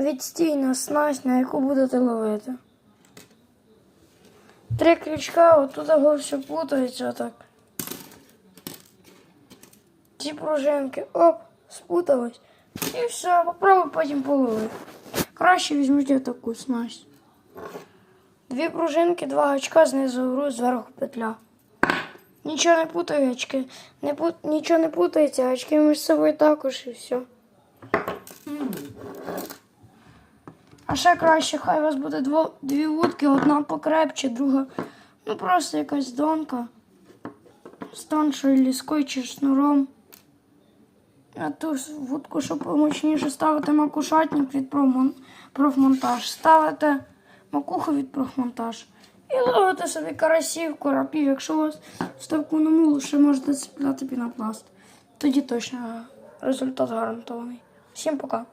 відстійна снасть, на яку будете ловити. Три крючка, отут його все плутається отак. Ці пружинки, оп, спутались. І все, попробуй потім половити. Краще візьміть таку снасть. Дві пружинки, два гачка, знизу гру, зверху петля. Нічого не путає гачки. Не пут... Нічого не путається, гачки між собою також і все. А ще краще, хай у вас буде дво... дві вудки, одна покрепче, друга. Ну просто якась донка. З тоншою ліскою чи шнуром. А ту вудку, щоб помочніше ставити макушатник від профмонтаж. Ставите макуху від профмонтаж. І ловите собі карасів, коропів. Якщо у вас ставку на мулу, ще можете цепляти пінопласт. Тоді точно результат гарантований. Всім пока.